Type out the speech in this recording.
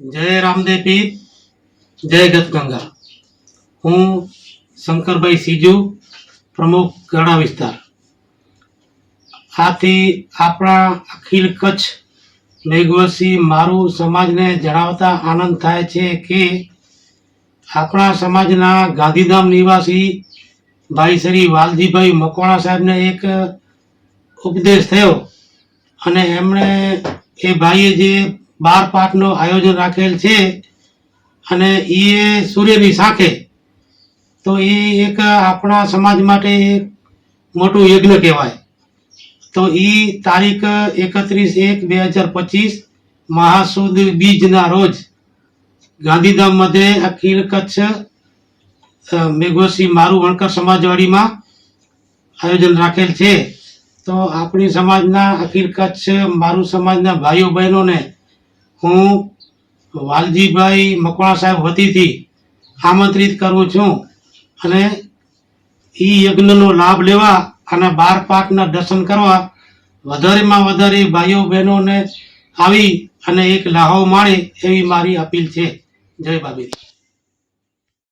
જય રામદેવ પીર જય ગતગંગા હું શંકરભાઈ સીજુ, પ્રમુખ ગણા વિસ્તાર. આથી આપણા અખિલ કચ્છ મેઘવસી મારું સમાજને જણાવતા આનંદ થાય છે કે આપણા સમાજના ગાંધીધામ નિવાસી ભાઈ શ્રી વાલજીભાઈ મકવાણા સાહેબને એક ઉપદેશ થયો અને એમણે એ ભાઈએ જે બાર પાઠનું આયોજન રાખેલ છે અને એ સૂર્યની સાંખે તો એ એક આપણા સમાજ માટે મોટું યજ્ઞ કહેવાય. તો એ તારીખ એકત્રીસ એક બે હજાર પચીસ મહાસુદ બીજના રોજ ગાંધીધામ મધ્યે અખિલ કચ્છ મેઘોસી મારું વણકર સમાજવાડીમાં આયોજન રાખેલ છે. તો આપણી સમાજના અખિલ કચ્છ મારું સમાજના ભાઈઓ બહેનોને હું વાલજીભાઈ મકવાણા સાહેબ વતીથી આમંત્રિત કરું છું અને એ યજ્ઞનો લાભ લેવા અને બાર પાકના દર્શન કરવા વધારેમાં વધારે ભાઈઓ બહેનોને આવી અને એક લાહો માણે એવી મારી અપીલ છે. જય બાબી